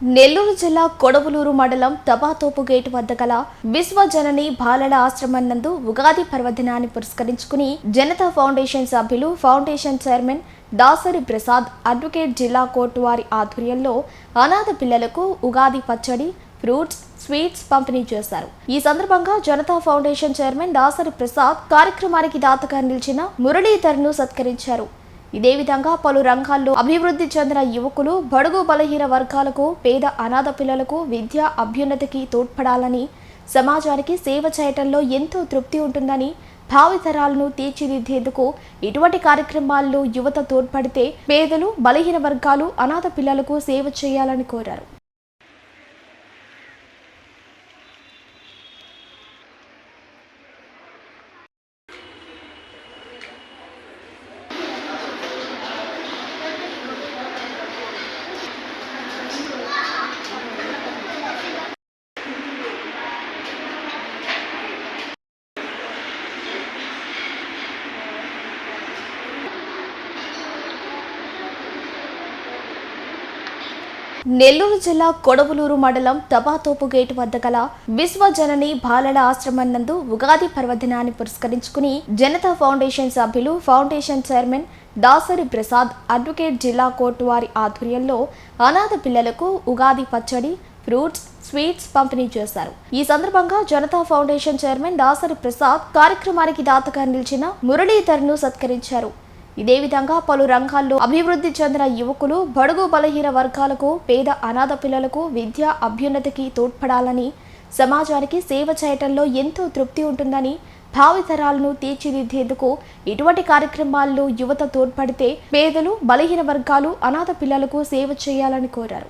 నెల్లూరు జిల్లా కొడవలూరు మండలం తబాతోపు గేటు వద్ద గల విశ్వజనని బాలల ఆశ్రమం నందు ఉగాది పర్వదినాన్ని పురస్కరించుకుని జనతా ఫౌండేషన్ సభ్యులు foundation chairman Dasari Prasad advocate జిల్లా కోర్టు వారి ఆధ్వర్యంలో అనాథ పిల్లలకు ఉగాది పచ్చడి ఫ్రూట్స్ స్వీట్స్ పంపిణీ చేశారు. ఈ సందర్భంగా జనతా ఫౌండేషన్ చైర్మన్ దాసరి ప్రసాద్ కార్యక్రమానికి దాతగా నిలిచిన మురళీధర్ను సత్కరించారు. ఇదే విధంగా పలు రంగాల్లో అభివృద్ధి చెందిన యువకులు బడుగు బలహీన వర్గాలకు పేద అనాథ పిల్లలకు విద్యా అభ్యున్నతికి తోడ్పడాలని సమాజానికి సేవ చేయటంలో ఎంతో తృప్తి ఉంటుందని భావితరాలను తీర్చిదిద్దేందుకు ఇటువంటి కార్యక్రమాల్లో యువత తోడ్పడితే పేదలు బలహీన వర్గాలు అనాథ పిల్లలకు సేవ చేయాలని కోరారు. నెల్లూరు జిల్లా కొడవలూరు మండలం తబాతోపు గేటు వద్ద గల విశ్వజనని బాలల ఆశ్రమం నందు ఉగాది పర్వదినాన్ని పురస్కరించుకుని జనతా ఫౌండేషన్ సభ్యులు foundation chairman Dasari Prasad advocate జిల్లా కోర్టు వారి ఆధ్వర్యంలో అనాథ పిల్లలకు ఉగాది పచ్చడి ఫ్రూట్స్ స్వీట్స్ పంపిణీ చేశారు. ఈ సందర్భంగా జనతా ఫౌండేషన్ చైర్మన్ దాసరి ప్రసాద్ కార్యక్రమానికి దాతగా నిలిచిన మురళీధర్ను సత్కరించారు. ఇదే విధంగా పలు రంగాల్లో అభివృద్ధి చెందిన యువకులు బడుగు బలహీన వర్గాలకు పేద అనాథ పిల్లలకు విద్యా అభ్యున్నతికి తోడ్పడాలని సమాజానికి సేవ చేయటంలో ఎంతో తృప్తి ఉంటుందని భావితరాలను తీర్చిదిద్దేందుకు ఇటువంటి కార్యక్రమాల్లో యువత తోడ్పడితే పేదలు బలహీన వర్గాలు అనాథ పిల్లలకు సేవ చేయాలని కోరారు.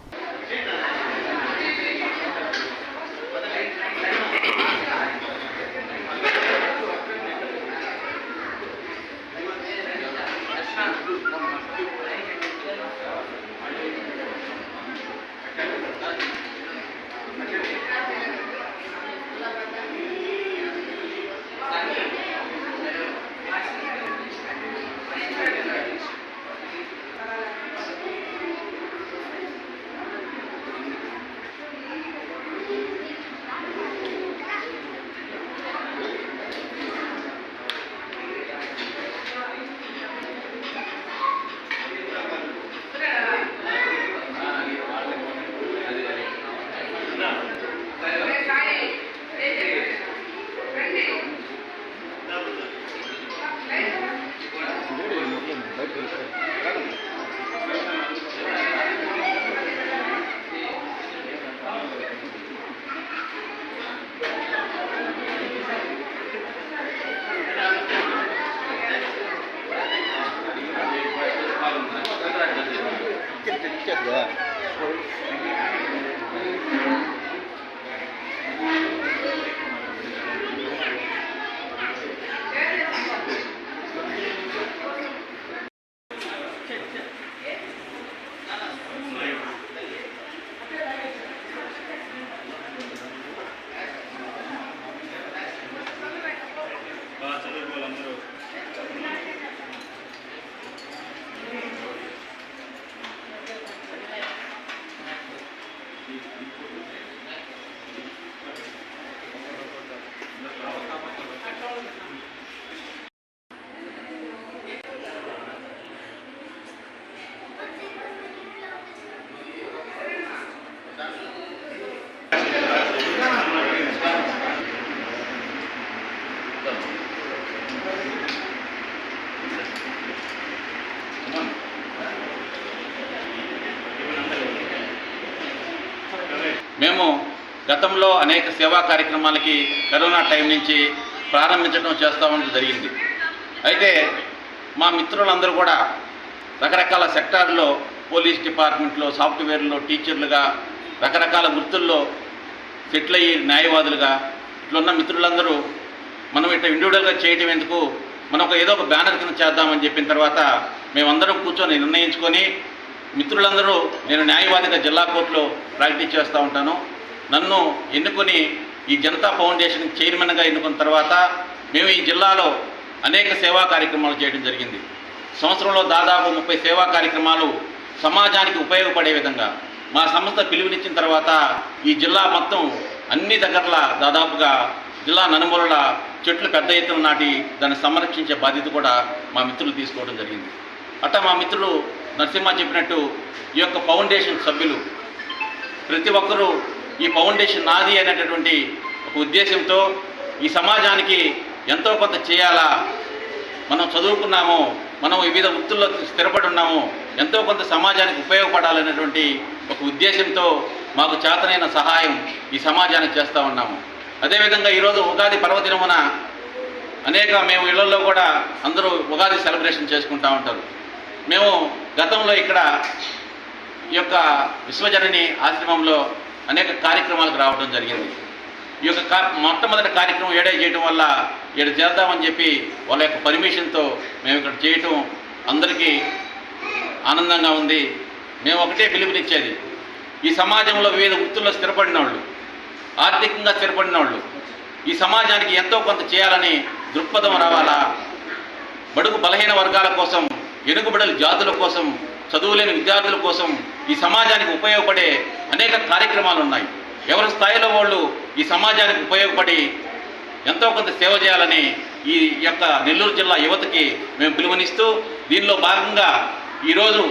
మేము గతంలో అనేక సేవా కార్యక్రమాలకి కరోనా టైం నుంచి ప్రారంభించడం చేస్తామని జరిగింది. అయితే మా మిత్రులందరూ కూడా రకరకాల సెక్టార్లో పోలీస్ డిపార్ట్మెంట్లో సాఫ్ట్వేర్లో టీచర్లుగా రకరకాల వృత్తుల్లో సెటిల్ అయ్యి న్యాయవాదులుగా ఇట్లున్న మిత్రులందరూ మనం ఇట్లా ఇండివిజువల్గా చేయటం ఎందుకు? మనం ఒక ఏదో ఒక బ్యానర్ కింద చేద్దామని చెప్పిన తర్వాత మేమందరం కూర్చొని నిర్ణయించుకొని మిత్రులందరూ నేను న్యాయవాదిగా జిల్లా కోర్టులో ప్రాక్టీస్ చేస్తూ ఉంటాను. నన్ను ఎన్నుకొని ఈ జనతా ఫౌండేషన్ చైర్మన్గా ఎన్నుకున్న తర్వాత మేము ఈ జిల్లాలో అనేక సేవా కార్యక్రమాలు చేయడం జరిగింది. సంవత్సరంలో దాదాపు ముప్పై సేవా కార్యక్రమాలు సమాజానికి ఉపయోగపడే విధంగా మా సంస్థ పిలుపునిచ్చిన తర్వాత ఈ జిల్లా మొత్తం అన్ని దగ్గరల దాదాపుగా జిల్లా నలుమూలల చెట్లు పెద్ద ఎత్తున నాటి దాన్ని సంరక్షించే బాధ్యత కూడా మా మిత్రులు తీసుకోవడం జరిగింది. అట్ట మా మిత్రులు నరసింహ చెప్పినట్టు ఈ యొక్క ఫౌండేషన్ సభ్యులు ప్రతి ఒక్కరూ ఈ ఫౌండేషన్ నాది అనేటటువంటి ఒక ఉద్దేశంతో ఈ సమాజానికి ఎంతో కొంత చేయాలా? మనం చదువుకున్నాము మనం వివిధ వృత్తుల్లో స్థిరపడి ఉన్నాము ఎంతో కొంత సమాజానికి ఉపయోగపడాలనేటువంటి ఒక ఉద్దేశంతో మాకు చేతనైన సహాయం ఈ సమాజానికి చేస్తూ ఉన్నాము. అదేవిధంగా ఈరోజు ఉగాది పర్వదినమున అనేక మేము ఇళ్ళలో కూడా అందరూ ఉగాది సెలబ్రేషన్ చేసుకుంటూ ఉంటారు. మేము గతంలో ఇక్కడ ఈ యొక్క విశ్వజనని ఆశ్రమంలో అనేక కార్యక్రమాలకు రావడం జరిగింది. ఈ యొక్క కా మొట్టమొదటి కార్యక్రమం ఏడే చేయడం వల్ల ఏడు చేద్దామని చెప్పి వాళ్ళ యొక్క పర్మిషన్తో మేము ఇక్కడ చేయటం అందరికీ ఆనందంగా ఉంది. మేము ఒకటే పిలుపునిచ్చేది. ఈ సమాజంలో వివిధ వృత్తుల్లో స్థిరపడిన వాళ్ళు ఆర్థికంగా స్థిరపడిన వాళ్ళు ఈ సమాజానికి ఎంతో కొంత చేయాలని దృక్పథం రావాలా? బడుగు బలహీన వర్గాల కోసం వెనుకబడల జాతుల కోసం చదువులేని విద్యార్థుల కోసం ఈ సమాజానికి ఉపయోగపడే అనేక కార్యక్రమాలు ఉన్నాయి ఎవరి స్థాయిలో వాళ్ళు ఈ సమాజానికి ఉపయోగపడి ఎంతో కొంత సేవ చేయాలని ఈ యొక్క నెల్లూరు జిల్లా యువతకి మేము పిలువనిస్తూ దీనిలో భాగంగా ఈరోజు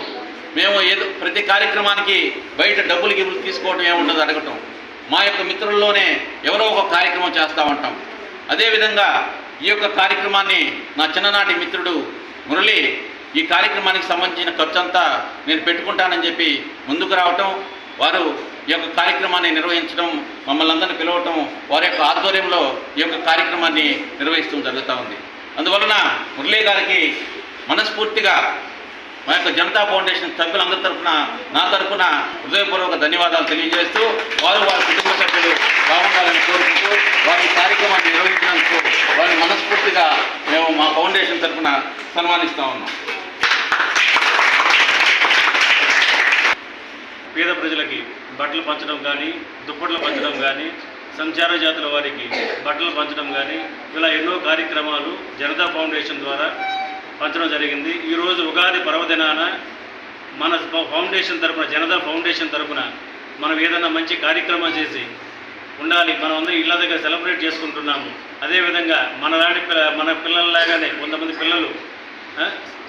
మేము ఏదో ప్రతి కార్యక్రమానికి బయట డబ్బులు గిబులు తీసుకోవడం ఏముండదు అడగటం. మా యొక్క మిత్రుల్లోనే ఎవరో ఒక కార్యక్రమం చేస్తూ ఉంటాం. అదేవిధంగా ఈ యొక్క కార్యక్రమాన్ని నా చిన్ననాటి మిత్రుడు మురళి ఈ కార్యక్రమానికి సంబంధించిన ఖర్చు అంతా నేను పెట్టుకుంటానని చెప్పి ముందుకు రావటం వారు ఈ యొక్క కార్యక్రమాన్ని నిర్వహించడం మమ్మల్ని అందరినీ పిలవటం వారి యొక్క ఆధ్వర్యంలో ఈ యొక్క కార్యక్రమాన్ని నిర్వహిస్తూ జరుగుతూ ఉంది. అందువలన మురళీ గారికి మనస్ఫూర్తిగా మా యొక్క జనతా ఫౌండేషన్ సభ్యులందరి తరఫున నా తరఫున హృదయపూర్వక ధన్యవాదాలు తెలియజేస్తూ వారు వారి కుటుంబ సభ్యులు బాగుండాలని కోరుకుంటూ వారి కార్యక్రమాన్ని నిర్వహించినందుకు వారిని మనస్ఫూర్తిగా మేము మా ఫౌండేషన్ తరఫున సన్మానిస్తా ఉన్నాం. పేద ప్రజలకి బట్టలు పంచడం కానీ దుప్పట్లు పంచడం కానీ సంచార జాతుల వారికి బట్టలు పంచడం కానీ ఇలా ఎన్నో కార్యక్రమాలు జనతా ఫౌండేషన్ ద్వారా పంచడం జరిగింది. ఈరోజు ఉగాది పర్వదినాన మన ఫౌండేషన్ తరపున జనతా ఫౌండేషన్ తరపున మనం ఏదైనా మంచి కార్యక్రమం చేసి ఉండాలి మనం అందరం ఇళ్ళ దగ్గర సెలబ్రేట్ చేసుకుంటున్నాము. అదేవిధంగా మన లాంటి పిల్ల- మన పిల్లల్లాగానే కొంతమంది పిల్లలు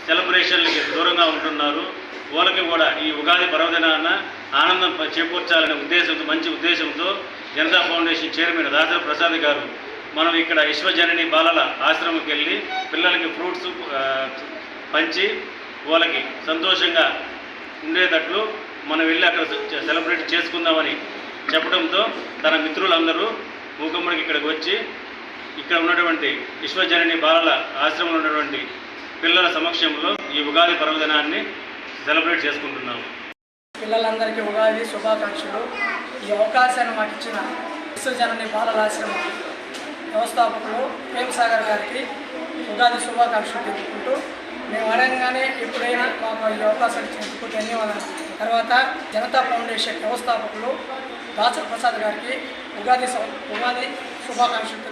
సెలబ్రేషన్లకి దూరంగా ఉంటున్నారు. వాళ్ళకి కూడా ఈ ఉగాది పర్వదినాన ఆనందం చేకూర్చాలనే ఉద్దేశంతో మంచి ఉద్దేశంతో జనతా ఫౌండేషన్ చైర్మన్ దాసరి ప్రసాద్ గారు మనం ఇక్కడ విశ్వజనని బాలల ఆశ్రమంకి వెళ్ళి పిల్లలకి ఫ్రూట్స్ పంచి వాళ్ళకి సంతోషంగా ఉండేటట్లు మనం వెళ్ళి అక్కడ సెలబ్రేట్ చేసుకుందామని చెప్పడంతో తన మిత్రులందరూ మూకమ్మడికి ఇక్కడికి వచ్చి ఇక్కడ ఉన్నటువంటి విశ్వజనని బాలల ఆశ్రమంలో ఉన్నటువంటి పిల్లల సమక్షంలో ఈ ఉగాది పర్వదినాన్ని సెలబ్రేట్ చేసుకుంటున్నాము. పిల్లలందరికీ ఉగాది శుభాకాంక్షలు. ఈ అవకాశాన్ని మాకు ఇచ్చిన విశ్వజనని బాలలాశ్రమం వ్యవస్థాపకులు ప్రేమ్ సాగర్ గారికి ఉగాది శుభాకాంక్షలు తెలుపుకుంటూ మేము అడగంగానే ఎప్పుడైనా మాకు ఈ అవకాశం ఇచ్చినందుకు ధన్యవాదాలు. తర్వాత జనతా ఫౌండేషన్ వ్యవస్థాపకులు దాసర్ ప్రసాద్ గారికి ఉగాది ఉగాది శుభాకాంక్షలు